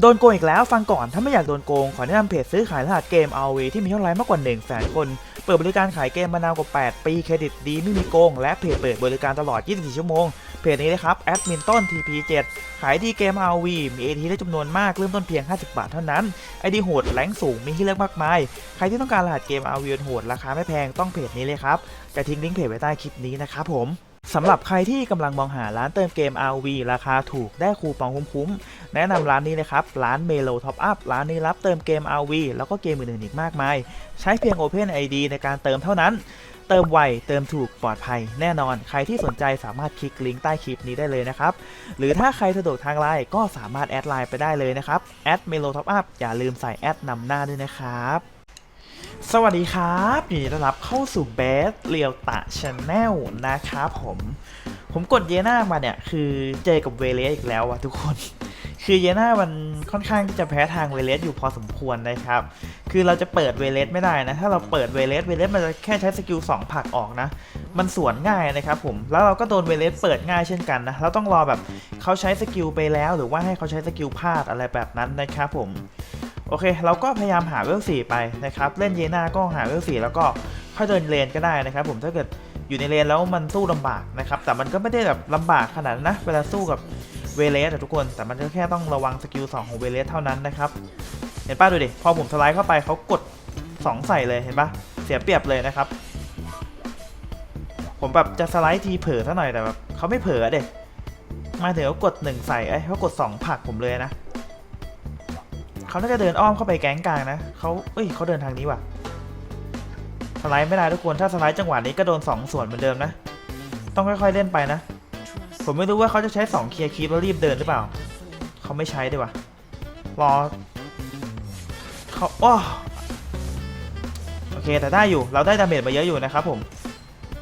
โดนโกงอีกแล้วฟังก่อนถ้าไม่อยากโดนโกง ขอแนะนำเพจซื้อขายรหัสเกม RV ที่มียอดไลค์มากกว่า1แสนคน เปิดบริการขายเกมมานานกว่า 8 ปีเครดิตดีไม่มีโกง และเพจเปิดบริการตลอด 24 ชั่วโมง เพจนี้นะครับแอดมินต้น TP7 ขายดีเกม RV มี AT ได้จำนวนมากเริ่มต้นเพียง 50 บาทเท่านั้นไอดีโหดแรงสูงมีให้เลือกมากมาย ใครที่ต้องการรหัสเกม RV โหดราคาไม่แพงต้องเพจนี้เลยครับจะทิ้งลิงก์เพจไว้ใต้คลิปนี้นะครับผม สำหรับใครที่กำลังมองหาร้านเติมเกม RV ราคาถูกได้คูปองคุ้มๆ แนะนำร้านนี้เลยครับ ร้าน Melo Top Up ร้านนี้รับเติมเกม RV แล้วก็เกมอื่นๆอีกมากมาย ใช้เพียง Open ID ในการเติมเท่านั้น เติมไว เติมถูกปลอดภัยแน่นอน ใครที่สนใจสามารถคลิกลิงก์ใต้คลิปนี้ได้เลยนะครับ หรือถ้าใครสะดวกทางไลน์ก็สามารถแอดไลน์ไปได้เลยนะครับแอด Melo Top Up อย่าลืมใส่แอดนำหน้าด้วยนะครับ สวัสดีครับยินดีต้อนรับเข้าสู่เบสเรียวตะชาแนลนะครับผม ผมกดเยน่ามาเนี่ย คือเจอกับเวเลสอีกแล้วอะทุกคน คือเยน่ามันค่อนข้างที่จะแพ้ทางเวเลสอยู่พอสมควรนะครับ คือเราจะเปิดเวเลสไม่ได้นะ ถ้าเราเปิดเวเลสเวเลสมันจะแค่ใช้สกิล2ผลักออกนะ มันสวนง่ายนะครับผม แล้วเราก็โดนเวเลสเปิดง่ายเช่นกันนะ เราต้องรอแบบเขาใช้สกิลไปแล้ว หรือว่าให้เขาใช้สกิลพลาดอะไรแบบนั้นนะครับผม โอเค เราก็พยายามหาเวลสี่ไปนะครับ เล่นเยนาก็หาเวลสี่แล้วก็ค่อยเดินเลนก็ได้นะครับ ผมถ้าเกิดอยู่ในเลนแล้วมันสู้ลำบากนะครับ แต่มันก็ไม่ได้แบบลำบากขนาดนั้นนะ เวลาสู้กับเวเลสอะทุกคน แต่มันก็แค่ต้องระวังสกิล2ของเวเลสเท่านั้นนะครับ เห็นป้าดูดิ พอผมสไลด์เข้าไปเขากด 2 ใส่เลยเห็นป่ะ เสียเปรียบเลยนะครับ ผมแบบจะสไลด์ทีเผลอซะหน่อยแต่แบบเขาไม่เผลอเด็มาถึงเขากด 1 ใส่ เอ้ยเขากด 2ผลักผมเลยนะ เขาน่าจะเดินอ้อมเข้าไปแก๊งกลางนะเขาเอ้ยเขาเดินทางนี้ว่ะสไลด์ไม่ได้ทุกคนถ้าสไลด์จังหวะนี้ก็โดน 2 ส่วนเหมือนเดิมนะ ต้องค่อยๆเล่นไปนะ ผมไม่รู้ว่าเขาจะใช้ 2 เคลียร์คีปแล้วรีบเดินหรือเปล่า เขาไม่ใช้ด้วยว่ะรอเขาอ้อโอเคแต่ได้อยู่เราได้ดาเมจมาเยอะอยู่นะครับผม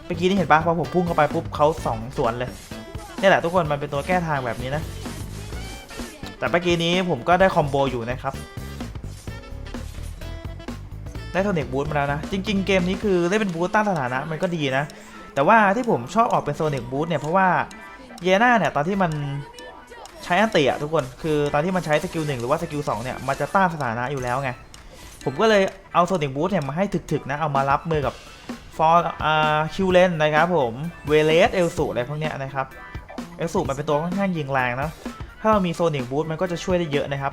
เมื่อกี้นี่เห็นปะพอผมพุ่งเข้าไปปุ๊บเขาสองสวนเลยนี่แหละทุกคนมันเป็นตัวแก้ทางแบบนี้นะ แต่เมื่อกี้นี้ผมก็ได้คอมโบอยู่นะครับได้โทนิกบูทมาแล้วนะ จริง ๆ เกมนี้คือได้เป็นบูทต้านสถานะมันก็ดีนะ แต่ว่าที่ผมชอบออกเป็นโซนิกบูทเนี่ยเพราะว่าเยน่าเนี่ยตอนที่มันใช้อันติอะทุกคนคือตอนที่มันใช้สกิลหนึ่งหรือว่าสกิลสองเนี่ยมันจะต้านสถานะอยู่แล้วไง ผมก็เลยเอาโซนิกบูทเนี่ยมาให้ถึกๆนะเอามารับมือกับฟอร์คิวเลนนะครับผมเวเลสเอลสูอะไรพวกเนี้ยนะครับเอลสูมันเป็นตัวค่อนข้างยิงแรงนะ ถ้าเรามีโซนิกบูทมันก็จะช่วยได้เยอะนะครับ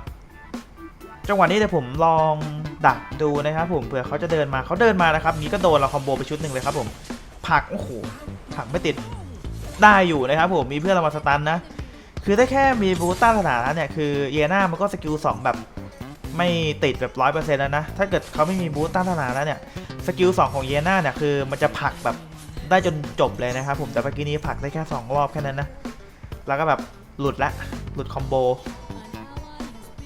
จังหวะนี้เดี๋ยวผมลองดักดูนะครับ ผมเผื่อเขาจะเดินมาเขาเดินมานะครับนี้ก็โดนเราคอมโบไปชุดหนึ่งเลยครับผมผักโอ้โหผักไม่ติดได้อยู่นะครับผมมีเพื่อนเรามาสตันนะคือถ้าแค่มีบูต้าสถานะเนี่ยคือเยน่ามันก็สกิลสองแบบไม่ติดแบบร้อยเปอร์เซ็นต์แล้วนะ ถ้าเกิดเขาไม่มีบูต้าสถานะเนี่ยสกิลสองของเยน่าเนี่ยคือมันจะผักแบบได้จนจบเลยนะครับผมแต่เมื่อกี้นี้ผักได้แค่สองรอบแค่นั้นนะ แล้วก็แบบ หลุดละหลุดคอมโบ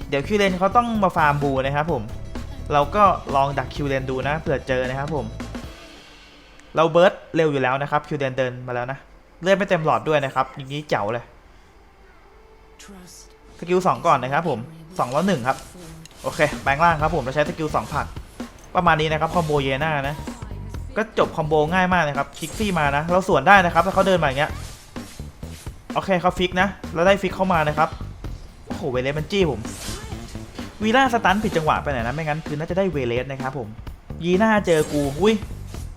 เดี๋ยวคิวเลนเขาต้องมาฟาร์มบูนะครับผม เราก็ลองดักคิวเลนดูนะเผื่อเจอนะครับผม เราเบิร์ดเร็วอยู่แล้วนะครับคิวเลนเดินมาแล้วนะเลือดไม่เต็มหลอดด้วยนะครับอย่างนี้เจ๋วเลยสกิลสองก่อนนะครับผมสองแล้วหนึ่งครับโอเคแปลงร่างครับผมเราใช้สกิลสองผลักประมาณนี้นะครับคอมโบเยน่านะก็จบคอมโบง่ายมากนะครับคลิกซี่มานะ เราสวนได้นะครับถ้าเขาเดินมาอย่างเงี้ย โอเคเขาฟิกนะเราได้ฟิกเข้ามานะครับ โอ้โห เวเลสมันจี้ผม วีล่าสตันผิดจังหวะไปไหนนะ ไม่งั้นคือน่าจะได้เวเลสนะครับผม ยีน่าเจอกู อุ้ย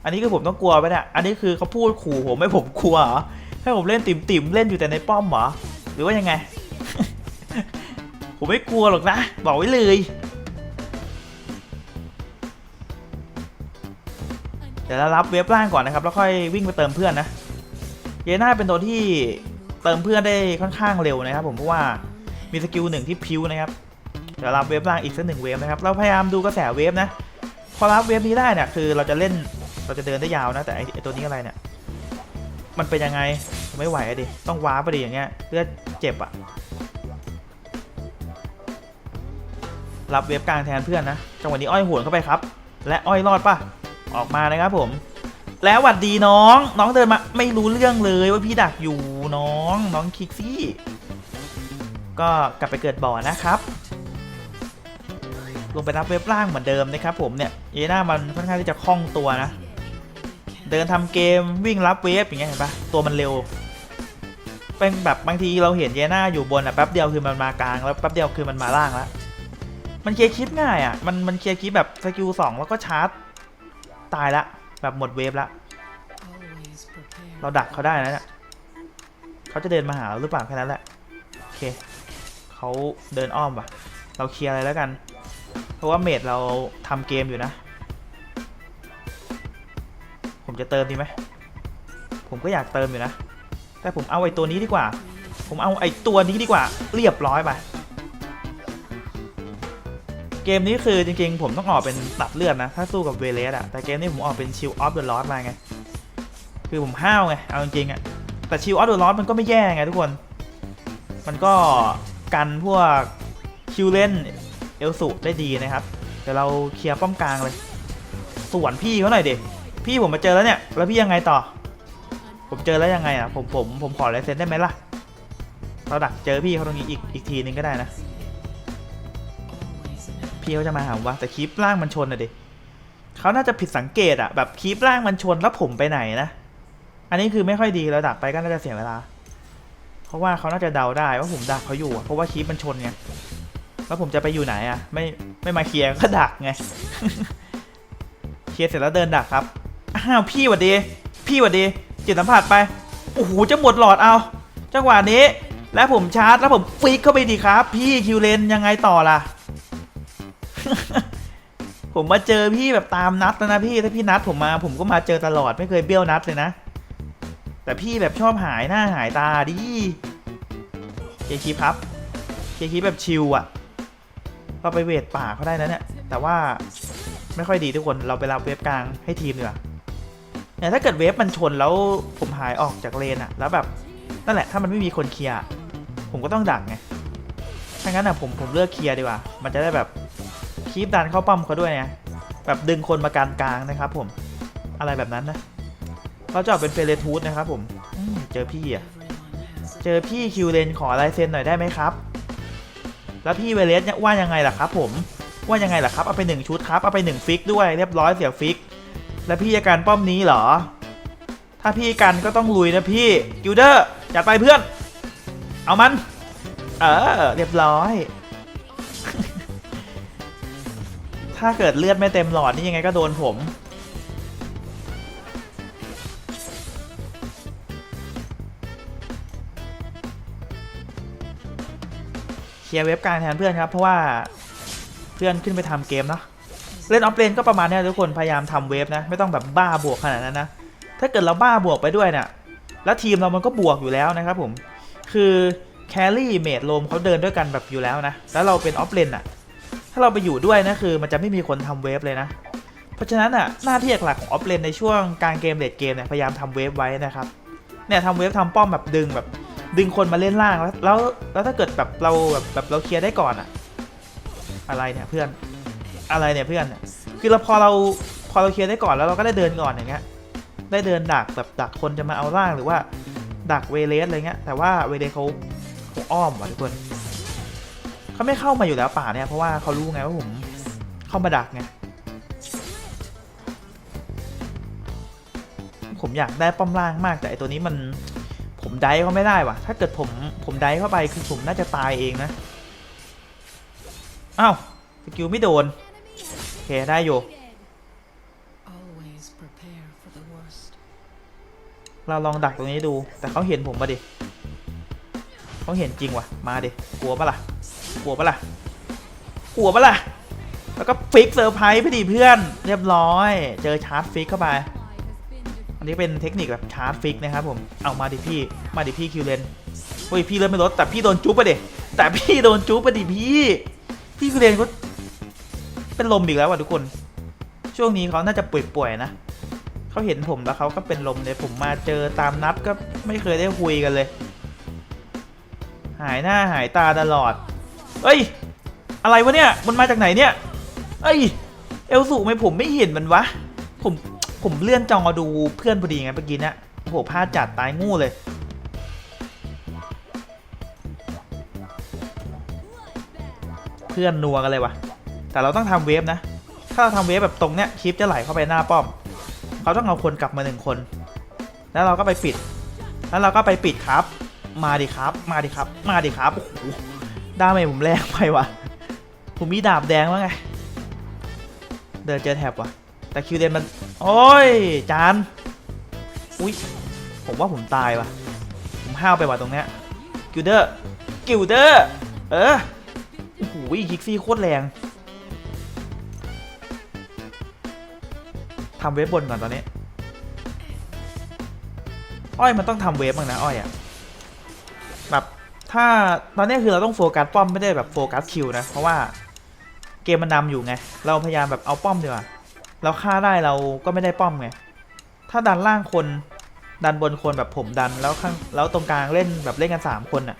อันนี้คือผมต้องกลัวไปเนี่ย อันนี้คือเขาพูดขู่ผมไม่ผมกลัวเหรอ ให้ผมเล่นติ่มติ่มเล่นอยู่แต่ในป้อมเหรอ หรือว่ายังไง ผมไม่กลัวหรอกนะ บอกไว้เลยเดี๋ยวเรารับเว็บล่างก่อนนะครับ แล้วค่อยวิ่งไปเติมเพื่อนนะ เยน่าเป็นตัวที่ เติมเพื่อนได้ค่อนข้างเร็วนะครับ ผมเพราะว่ามีสกิลหนึ่งที่พิวนะครับเดี๋ยวรับเวฟล่างอีกสักหนึ่งเวฟนะครับเราพยายามดูกระแสเวฟนะพอรับเวฟนี้ได้เนี่ยคือเราจะเล่นเราจะเดินได้ยาวนะแต่ไอตัวนี้อะไรเนี่ยมันเป็นยังไงไม่ไหวดิต้องว้าไปดิอย่างเงี้ยเลือดเจ็บอะรับเวฟกลางแทนเพื่อนนะจังหวะนี้อ้อยหวนเข้าไปครับ และอ้อยรอดปะออกมานะครับผม แล้วหวัดดีน้อง น้องเดินมาไม่รู้เรื่องเลยว่าพี่ดักอยู่น้อง น้องคิกซี่ ก็กลับไปเกิดบ่อนะครับ ลงไปรับเว็บล่างเหมือนเดิมนะครับผมเนี่ยเอน่ามันค่อนข้างที่จะคล่องตัวนะ เดินทำเกมวิ่งรับเวฟอย่างเงี้ยเห็นปะตัวมันเร็วเป็นแบบบางทีเราเห็นเยน่าอยู่บนอะแป๊บเดียวคือมันมากลางแล้วแป๊บเดียวคือมันมาล่างแล้วมันเคลียร์คลิปง่ายอะมันมันเคลียร์คลิปแบบสกิลสองแล้วก็ชาร์จตายละ แบบหมดเวฟละ เราดักเขาได้นะเนี่ยเขาจะเดินมาหาเราหรือเปล่าแค่นั้นแหละ โอเค เขาเดินอ้อมว่ะ เราเคลียร์อะไรแล้วกัน เพราะว่าเมดเราทำเกมอยู่นะ ผมจะเติมดีไหม ผมก็อยากเติมอยู่นะ แต่ผมเอาไอ้ตัวนี้ดีกว่า ผมเอาไอ้ตัวนี้ดีกว่า เรียบร้อยไป เกมนี้คือจริงๆ ผมต้องออกเป็นตัดเลือดนะ ถ้าสู้กับเวเลสอะแต่เกมนี้ผมออกเป็นชิลออฟเดอะลอสมาไง คือผมห้าวไง เอาจริงๆอะแต่ชิลออฟเดอะลอสมันก็ไม่แย่ไงทุกคน มันก็กันพวกคิวเลนเอลสุได้ดีนะครับเดี๋ยวเราเคลียร์ป้อมกลางเลย ส่วนพี่เขาหน่อยดิพี่ผมมาเจอแล้วเนี่ย แล้วพี่ยังไงต่อ ผมเจอแล้วยังไงอะผมผมผมขอลายเซ็นได้ไหมล่ะ เราดักเจอพี่เขาตรงนี้อีกอีกทีนึงก็ได้นะ พี่เขาจะมาหามว่าแต่คลิปล่างมันชนอะดิเขาน่าจะผิดสังเกตอะแบบคลิปล่างมันชนแล้วผมไปไหนนะ อันนี้คือไม่ค่อยดีเราดักไปก็น่าจะเสียเวลา เพราะว่าเขาน่าจะเดาได้ว่าผมดักเขาอยู่เพราะว่าคลิปมันชนไงแล้วผมจะไปอยู่ไหนอะไม่ไม่มาเคลียร์ก็ดักไงเคลียร์เสร็จแล้วเดินดักครับอ้าวพี่หวัดดี พี่หวัดดีจิตสัมผัสไปโอ้โหจะหมดหลอดเอา จังหวะนี้ แล้วผมชาร์จแล้วผมฟิกเข้าไปดีครับ พี่คิวเลนยังไงต่อล่ะ ผมมาเจอพี่แบบตามนัดแล้วนะพี่ถ้าพี่นัดผมมา ผมก็มาเจอตลอดไม่เคยเบี้ยวนัดเลยนะ แต่พี่แบบชอบหายหน้าหายตาดิเคียคีพับเคียร์คลิปแบบชิลอะเราไปเวทป่าเขาได้นะเนี่ย แต่ว่าไม่ค่อยดีทุกคนเราไปรับเวฟกลางให้ทีมดีกว่าเนี่ยถ้าเกิดเวฟมันชนแล้วผมหายออกจากเลนอะแล้วแบบนั่นแหละถ้ามันไม่มีคนเคลียร์ผมก็ต้องดักไงถ้างั้นอะผมผมเลือกเคลียร์ดีกว่า มันจะได้แบบ คีบดันเข้าป้อมเขาด้วยไงแบบดึงคนมาการกลางนะครับ ผม อะไรแบบนั้นนะเขาจะออกเป็นเฟรทูธนะครับผมมเจอพี่อะเจอพี่คิวเลนขอลายเซ็นหน่อยได้ไหมครับ แล้วพี่เวเลสเนี่ยว่ายังไงล่ะครับ ผมว่ายังไงล่ะครับเอาไปหนึ่งชุดครับเอาไปหนึ่งฟิกด้วยเรียบร้อยเสียฟิก แล้วพี่จะการป้อมนี้เหรอ ถ้าพี่กันก็ต้องลุยนะพี่กิลเดอร์จัดไปเพื่อน เอามัน เออเรียบร้อย ถ้าเกิดเลือดไม่เต็มหลอดนี่ยังไงก็โดนผม เคลียร์เว็บกลางแทนเพื่อนครับ เพราะว่าเพื่อนขึ้นไปทำเกมเนาะเล่นออฟเลนก็ประมาณนี้ทุกคนพยายามทำเวฟนะ ไม่ต้องแบบบ้าบวกขนาดนั้นนะ ถ้าเกิดเราบ้าบวกไปด้วยเนี่ยแล้วทีมเรามันก็บวกอยู่แล้วนะครับผมคือแครี่เมดโลมเขาเดินด้วยกันแบบอยู่แล้วนะ แล้วเราเป็นออฟเลนอะ ถ้าเราไปอยู่ด้วยนะคือ มันจะไม่มีคนทำเวฟเลยนะ เพราะฉะนั้นอะหน้าที่หลักของออฟเลนในช่วงกางเกมเลดเกมเนี่ยพยายามทำเวฟไว้นะครับเนี่ยทำเวฟทำป้อมแบบดึงแบบดึงคนมาเล่นล่างแล้วแล้วแล้วถ้าเกิดแบบเราแบบแบบเราเคลียร์ได้ก่อนอะ อะไรเนี่ยเพื่อนอะไรเนี่ยเพื่อนเนี่ยคือเราพอเราพอเราเคลียร์ได้ก่อนแล้วเราก็ได้เดินก่อนอย่างเงี้ยได้เดินดักแบบดักคนจะมาเอาล่างหรือว่าดักเวเลสอะไรเงี้ยแต่ว่าเวเลสเขาอ้อมว่ะทุกคน เขาไม่เข้ามาอยู่แล้วป่าเนี่ยเพราะว่าเขารู้ไงว่าผมเข้ามาดักไงผมอยากได้ป้อมล่างมากแต่ไอตัวนี้มันผมไดเขาไม่ได้ว่ะ ถ้าเกิดผมผมไดเข้าไปคือผมน่าจะตายเองนะอ้าวสกิลไม่โดนโอเคได้อยู่ Always prepare for the worst. เราลองดักตรงนี้ดู แต่เขาเห็นผมปะดิเขาเห็นจริงว่ะมาดิกลัวปะล่ะ กลัวปะล่ะกลัวปะล่ะแล้วก็ฟิกเซอร์ไพรส์ไปดิเพื่อน เรียบร้อย เจอชาร์จฟิกเข้าไป อันนี้เป็นเทคนิคแบบชาร์จฟิกนะครับผม เอามาดิพี่ มาดิพี่คิวเลนเฮ้ยพี่เริ่มไม่ลดแต่พี่โดนจุ๊บไปดิแต่พี่โดนจุ๊บไปดิพี่ พี่คิวเลนเขาเป็นลมอีกแล้วว่ะทุกคน ช่วงนี้เขาน่าจะป่วยๆนะเขาเห็นผมแล้วเขาก็เป็นลมเลยผมมาเจอตามนัดก็ไม่เคยได้คุยกันเลย หายหน้าหายตาตลอด เอ้ย อะไรวะเนี่ย มันมาจากไหนเนี่ย เอ้ย เอลสูไมผมไม่เห็นมันวะ ผม ผมเลื่อนจอดูเพื่อนพอดีไงเมื่อกี้นี่ยโอ้โหพลาดจัดตายงูเลย เพื่อนนัวกันเลยวะแต่เราต้องทำเวฟนะ ถ้าเราทำเวฟแบบตรงเนี้ยคลิปจะไหลเข้าไปหน้าป้อม เขาต้องเอาคนกลับมาหนึ่งคน แล้วเราก็ไปปิด แล้วเราก็ไปปิดครับ มาดิครับ มาดิครับ มาดิครับ โอ้โห ดาเมจผมแรงไปว่ะ ผมมีดาบแดงแล้วไง เดินเจอแถบว่ะ แต่คิวเดนมัน โอ้ย จาน อุ้ย ผมว่าผมตายว่ะ ผมห้าวไปว่ะตรงเนี้ย กิลเดอร์ กิลเดอร์ เออ โอ้โหคิกซี่โคตรแรงทำเวฟบนก่อนตอนนี้ อ้อยมันต้องทำเวฟบ้างนะอ้อยอะแบบ ถ้าตอนนี้คือเราต้องโฟกัสป้อมไม่ได้แบบโฟกัสคิวนะ เพราะว่าเกมมันนำอยู่ไง เราพยายามแบบเอาป้อมดีกว่าเราฆ่าได้เราก็ไม่ได้ป้อมไง ถ้าดันล่างคนดันบนคนแบบผมดันแล้วข้างแล้วตรงกลางเล่นแบบเล่นกันสามคนอะ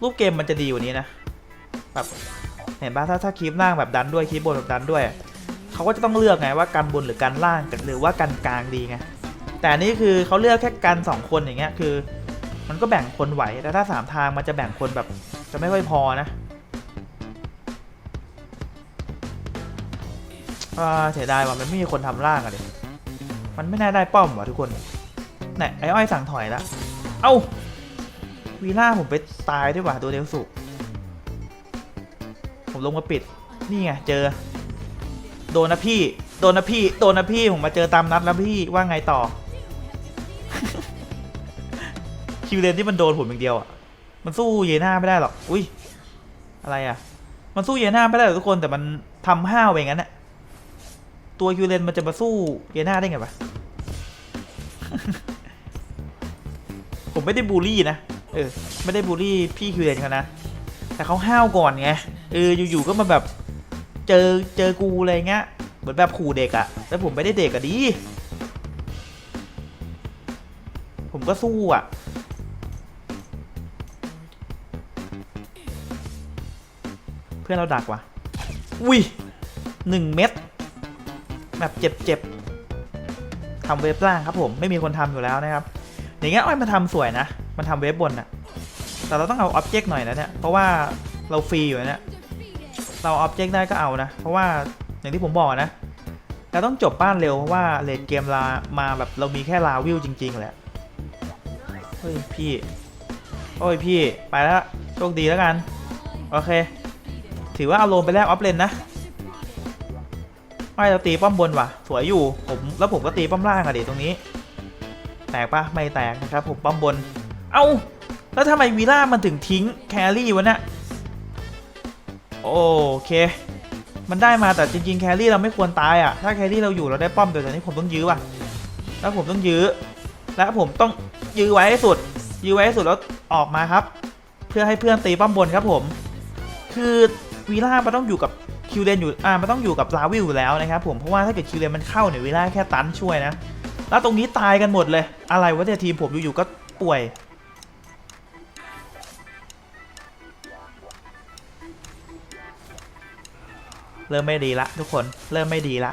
รูปเกมมันจะดีกว่านี้นะ แบบเห็นปะถ้าถ้าคลิปล่างแบบดันด้วยคลิปบนแบบดันด้วย เขาก็จะต้องเลือกไงว่ากันบนหรือกันล่างหรือว่ากันกลางดีไงแต่นนี่คือเขาเลือกแค่กันสองคนอย่างเงี้ยคือ มันก็แบ่งคนไหว แต่ถ้าสามทางมันจะแบ่งคนแบบ จะไม่ค่อยพอนะเสียดายว่ะมันไม่มีคนทำล่างอะดิมันไม่น่าได้ป้อมว่ะทุกคนเนี่ยไอ้อ้อยสั่งถอยละ เอ้า วีล่าผมไปตายด้วยว่ะตัวเดลสุ ผมลงมาปิด นี่ไงเจอ โดนนะพี่ โดนนะพี่ โดนนะพี่ ผมมาเจอตามนัดแล้วพี่ ว่าไงต่อ คิวเลนที่มันโดนผมอย่างเดียวอะ มันสู้เยน่าไม่ได้หรอก อุ้ย อะไรอะ มันสู้เยน่าไม่ได้หรอกทุกคน แต่มันทำห้าวไปงั้นน่ะ ตัวคิวเลนมันจะมาสู้เยน่าได้ไงวะ ผมไม่ได้บูลลี่นะ เออ ไม่ได้บูลลี่พี่คิวเลนเขานะ แต่เขาห้าวก่อนไง เออ อยู่ๆ ก็มาแบบ เจอ เจอกูอะไรเงี้ย เหมือนแบบขู่เด็กอะแต่ผมไม่ได้เด็กอะดิผมก็สู้อะ อนเราดักว่ะอุ้ยหนึ่งเม็ดแบบเจ็บๆทำเว็บล่างครับผมไม่มีคนทำอยู่แล้วนะครับ อย่างเงี้ยอ้อยมันทำสวยนะ มันทำเว็บบนอะแต่เราต้องเอาอ็อบเจกต์หน่อยนะเนี่ยเพราะว่าเราฟรีอยู่นะเนี่ยเราอ็อบเจกต์ได้ก็เอานะ เพราะว่าอย่างที่ผมบอกนะเราต้องจบบ้านเร็ว เพราะว่าเลนเกมลามาแบบเรามีแค่ลาวิวจริง ๆ แหละเฮ้ยพี่โอ้ยพี่ไปแล้วโชคดีแล้วกัน โอเค ถือว่าเอาลงไปแลกออฟเลนนะไม่เราตีป้อมบนว่ะ สวยอยู่ผมแล้วผมก็ตีป้อมล่างอะดิตรงนี้ แตกปะไม่แตกนะครับผมป้อมบน เอ้าแล้วทำไมวีล่ามันถึงทิ้งแครี่วะเนี่ยโอเค มันได้มาแต่จริงๆแครี่เราไม่ควรตายอะ ถ้าแครี่เราอยู่เราได้ป้อมแต่ตอนนี้ผมต้องยื้อว่ะ แล้วผมต้องยื้อ แล้วผมต้องยื้อไว้ให้สุด ยื้อไว้ให้สุดแล้วออกมาครับ เพื่อให้เพื่อนตีป้อมบนครับผม คือ วีล่ามันต้องอยู่กับคิวเลนอยู่อ่ามันต้องอยู่กับลาวิลอยู่แล้วนะครับผมเพราะว่าถ้าเกิดคิวเลนมันเข้าเนี่ยวีล่าแค่ตันช่วยนะ แล้วตรงนี้ตายกันหมดเลย อะไรวะเนี่ยทีมผมอยู่ๆก็ป่วยเริ่มไม่ดีละทุกคนเริ่มไม่ดีละ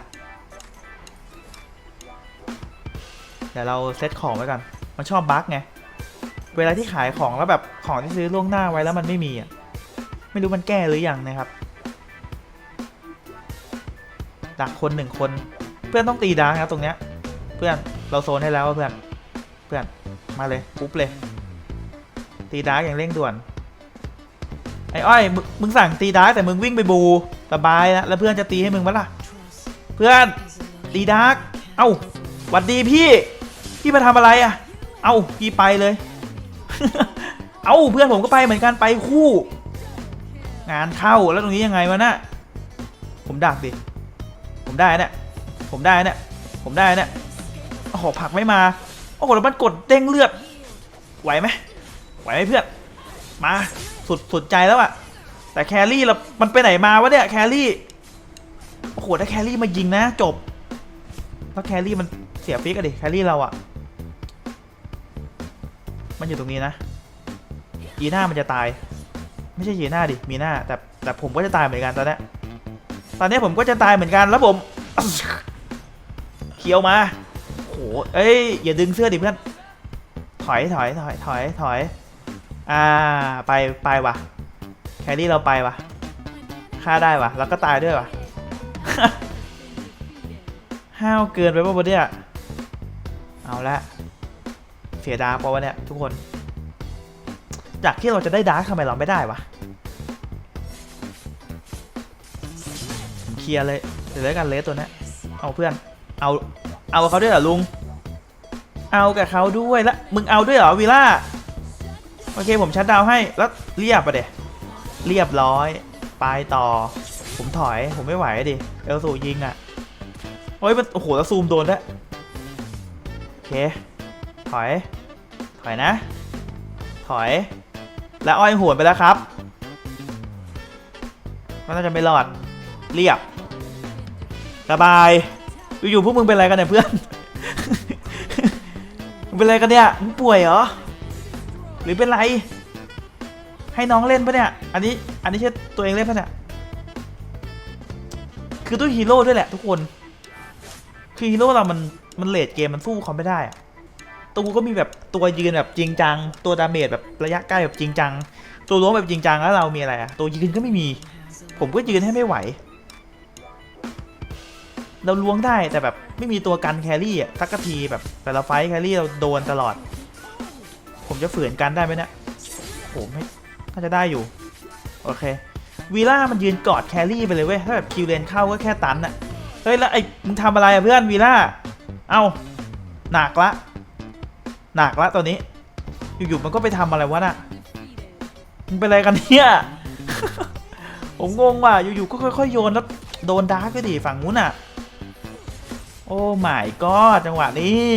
เดี๋ยวเราเซตของไว้ก่อน มันชอบบั๊กไง เวลาที่ขายของแล้วแบบของที่ซื้อล่วงหน้าไว้แล้วมันไม่มีอะ ไม่รู้มันแก้หรือยังนะครับดักคนหนึ่งคน เพื่อนต้องตีดาร์กนะตรงเนี้ย เพื่อนเราโซนให้แล้วเพื่อน เพื่อนมาเลยปุ๊บเลย ตีดาร์กอย่างเร่งด่วน ไอ้อ้อยมึงมึงสั่งตีดาร์กแต่มึงวิ่งไปบูสบายนะแล้วเพื่อนจะตีให้มึงปะล่ะ เพื่อนตีดาร์กเอ้าหวัดดีพี่ พี่มาทำอะไรอะ เอ้าพี่ไปเลย เอ้าเพื่อนผมก็ไปเหมือนกันไปคู่ งานเข้าแล้วตรงนี้ยังไงวะนะผมดักดิ ผมได้เนี่ย ผมได้เนี่ย ผมได้เนี่ยโอ้โหผักไม่มา โอ้โหแล้วมันกดเด้งเลือด ไหวไหมไหวไหมเพื่อน มา สุดสุดใจแล้วอะแต่แครี่เรามันไปไหนมาวะเนี่ยแครี่ โอ้โหถ้าแครี่มายิงนะจบ แล้วแครี่มันเสียฟิกอะดิแครี่เราอะมันอยู่ตรงนี้นะ อีหน้ามันจะตาย ไม่ใช่เยน่าดิมีหน้าแต่แต่ผมก็จะตายเหมือนกันตอนนี้ตอนนี้ผมก็จะตายเหมือนกันแล้วผมเคียวมาโหเอ้ยอย่าดึงเสื้อดิเพื่อนถอยถอยถอยถอยถอยอ่าไปไปวะแครี่เราไปวะฆ่าได้วะแล้วก็ตายด้วยว่ะห้าวเกินไปป่ะบนเนี่ยเอาละเสียดายปะวะเนี่ยทุกคนจากที่เราจะได้ดาร์กทำไมเราไม่ได้วะ เคลียร์เลยเดี๋ยวแล้วกันเลสตัวนี้เอาเพื่อนเอาเอาเขาด้วยเหรอลุง เอากับเขาด้วยแล้วมึงเอาด้วยเหรอวีล่าโอเคผมชัดดาวให้แล้วเรียบไปะเดเรียบร้อยไปต่อ ผมถอยผมไม่ไหวดิเอลสูยิงอะโอ้ยมันโอ้โหแล้วซูมโดนล้วยโอเคถอย ถอยนะ ถอย แล้วอ้อยหวนไปแล้วครับมันน่าจะไม่รอด เรียบ สบายอยู่ๆพวกมึงเป็นอะไรกันเนี่ยเพื่อนเป็นอะไรกันเนี่ยมึงป่วยเหรอหรือเป็นไร ให้น้องเล่นปะเนี่ย อันนี้อันนี้ใช่ตัวเองเล่นปะเนี่ยคือตัวฮีโร่ด้วยแหละทุกคน คือฮีโร่เรามันมันเลดเกมมันสู้เขาไม่ได้ตัวก็มีแบบตัวยืนแบบจริงจัง ตัวดาเมจแบบระยะใกล้แบบจริงจัง ตัวล้วงแบบจริงจังแล้วเรามีอะไรอะตัวยืนก็ไม่มี ผมก็ยืนให้ไม่ไหว เราล้วงได้แต่แบบไม่มีตัวกันแครี่อะสักกะทีแบบแต่ละไฟแครี่เราโดนตลอด ผมจะฝืนกันได้ไหมเนี่ยผมไม่น่าจะได้อยู่ โอเควีล่ามันยืนกอดแครี่ไปเลยเว้ยถ้าแบบคิวเลนเข้าก็แค่ตันอะเฮ้ยแล้วไอ้มึงทำอะไรอะเพื่อนวีล่าเอ้าหนักละหนักละตัวนี้ อยู่ๆมันก็ไปทำอะไรวะน่ะมึงเป็นอะไรกันเนี่ยผมงงว่ะอยู่ๆก็ค่อยๆโยนแล้วโดนดาร์กก็ดิฝั่งนู้นอะ อ้ไม่ก็จังหวะนี้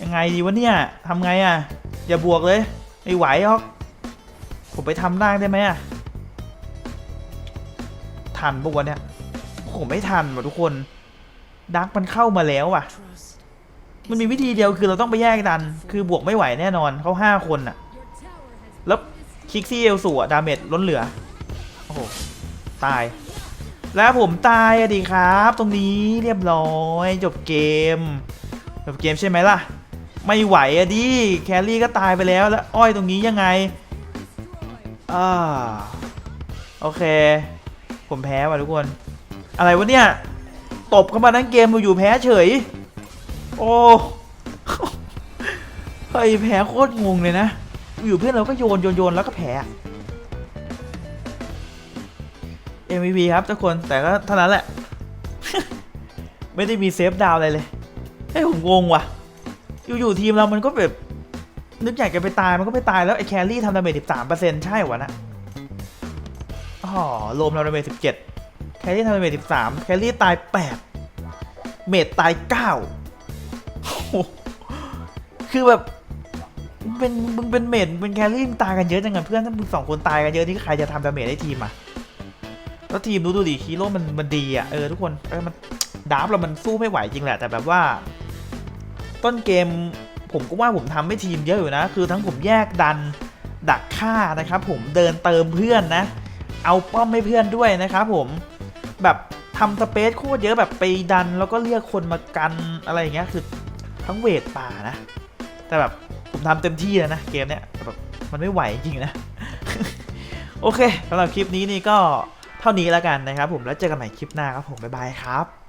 ยังไงดีวะเนี่ยทำไงอะ อย่าบวกเลย ไม่ไหวหรอก ผมไปทำได้ได้ไหมอะ ทันปะวะเนี่ยผมไม่ทันว่ะทุกคน ดักมันเข้ามาแล้วว่ะ มันมีวิธีเดียวคือเราต้องไปแยกดัน คือบวกไม่ไหวแน่นอนเขาห้าคนอะแล้วคิกซี่เอลสูอะดาเมจล้นเหลือ โอ้โห ตาย แล้วผมตายอะดิครับ ตรงนี้เรียบร้อยจบเกม จบเกมใช่ไหมล่ะ ไม่ไหวอะดิแครี่ก็ตายไปแล้วแล้วอ้อยตรงนี้ยังไงอ่าโอเค ผมแพ้ว่ะทุกคน อะไรวะเนี่ย ตบเข้ามาทั้งเกมอยู่แพ้เฉย โอ้เฮ้ยแพ้โคตรงงเลยนะ อยู่เพื่อนเราก็โยนโยนโยนแล้วก็แพ้ MVP ครับทุกคนแต่ก็เท่านั้นแหละ ไม่ได้มีเซฟดาวอะไรเลยเฮ้ยผมงงว่ะ อยู่ๆทีมเรามันก็แบบ นึกอยากจะไปตายมันก็ไปตายแล้วไอ้แครี่ทำดาเมจ13%ใช่วะนะอ๋อโลมเราดาเมจ17 แครี่ทำดาเมจ13 แครี่ตาย 8 เมจตาย9โอ้โหคือแบบมึงเป็นมึงเป็นเมดมึงเป็นแครี่มึงตายกันเยอะจังกันเพื่อนถ้ามึงสองคนตายกันเยอะนี่ใครจะทำดาเมจให้ทีมอะ แล้วทีมดูดูดิฮีโร่มันมันดีอะเออทุกคนเออมันดาร์ฟเรามันสู้ไม่ไหวจริงแหละ แต่แบบว่า ต้นเกมผมก็ว่าผมทำให้ทีมเยอะอยู่นะ คือทั้งผมแยกดันดักฆ่านะครับ ผมเดินเติมเพื่อนนะ เอาป้อมให้เพื่อนด้วยนะครับผมแบบทำสเปซโคตรเยอะแบบไปดัน แล้วก็เรียกคนมากันอะไรอย่างเงี้ยคือทั้งเวทป่านะ แต่แบบผมทำเต็มที่แล้วนะเกมเนี้ยแแบบมันไม่ไหวจริงนะ โอเคสำหรับคลิปนี้นี่ก็ เท่านี้แล้วกันนะครับผมแล้วเจอกันใหม่คลิปหน้าครับผมบ๊ายบายครับ